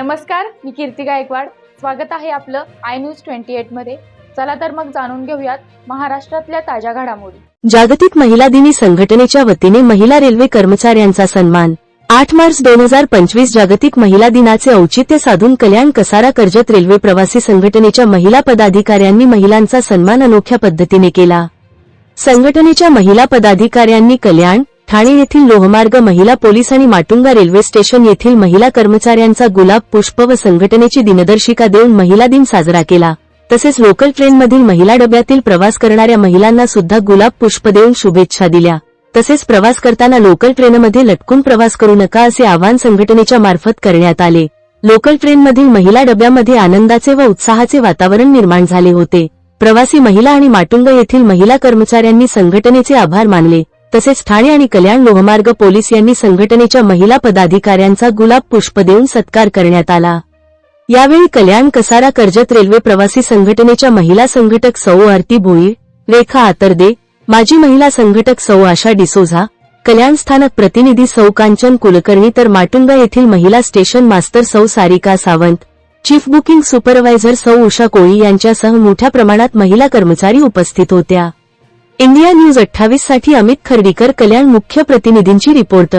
नमस्कार मी कीर्ती गायकवाड. स्वागत आहे आपलं आय न्यूज ट्वेंटी एटमध्ये. चला तर मग जाणून घेऊयात महाराष्ट्रातल्या ताज्या घडामोडी. जागतिक महिला दिनी संघटनेच्या वतीने महिला रेल्वे कर्मचाऱ्यांचा सन्मान. आठ मार्च दोन हजार पंचवीस जागतिक महिला दिनाचे औचित्य साधून कल्याण कसारा कर्जत रेल्वे प्रवासी संघटनेच्या महिला पदाधिकाऱ्यांनी महिलांचा सन्मान अनोख्या पद्धतीने केला. संघटनेच्या महिला पदाधिकाऱ्यांनी कल्याण ठाणे येथील लोहमार्ग महिला पोलीस आणि माटुंगा रेल्वे स्टेशन येथील महिला कर्मचाऱ्यांचा गुलाब पुष्प व संघटनेची दिनदर्शिका देऊन महिला दिन साजरा केला. तसेच लोकल ट्रेनमधील महिला डब्यातील प्रवास करणाऱ्या महिलांना सुद्धा गुलाब पुष्प देऊन शुभेच्छा दिल्या. तसेच प्रवास करताना लोकल ट्रेनमध्ये लटकून प्रवास करू नका असे आवाहन संघटनेच्या मार्फत करण्यात आले. लोकल ट्रेनमधील महिला डब्यामध्ये आनंदाचे व उत्साहाचे वातावरण निर्माण झाले होते. प्रवासी महिला आणि माटुंग येथील महिला कर्मचाऱ्यांनी संघटनेचे आभार मानले. तसेच ठाणे आणि कल्याण लोहमार्ग पोलीस यांनी संघटनेच्या महिला पदाधिकाऱ्यांचा गुलाब पुष्प देऊन सत्कार करण्यात आला. यावेळी कल्याण कसारा कर्जत रेल्वे प्रवासी संघटनेच्या महिला संघटक सौ आरती भोईर रेखा आतर्दे माजी महिला संघटक सौ आशा डिसोझा कल्याण स्थानक प्रतिनिधी सौ कांचन कुलकर्णी तर माटुंगा येथील महिला स्टेशन मास्तर सौ Sarika Sawant chief booking supervisor सौ उषा कोळी यांच्यासह मोठ्या प्रमाणात महिला कर्मचारी उपस्थित होत्या. इंडिया न्यूज अठ्ठावीससाठी अमित खर्डीकर कल्याण मुख्य प्रतिनिधींची रिपोर्ट.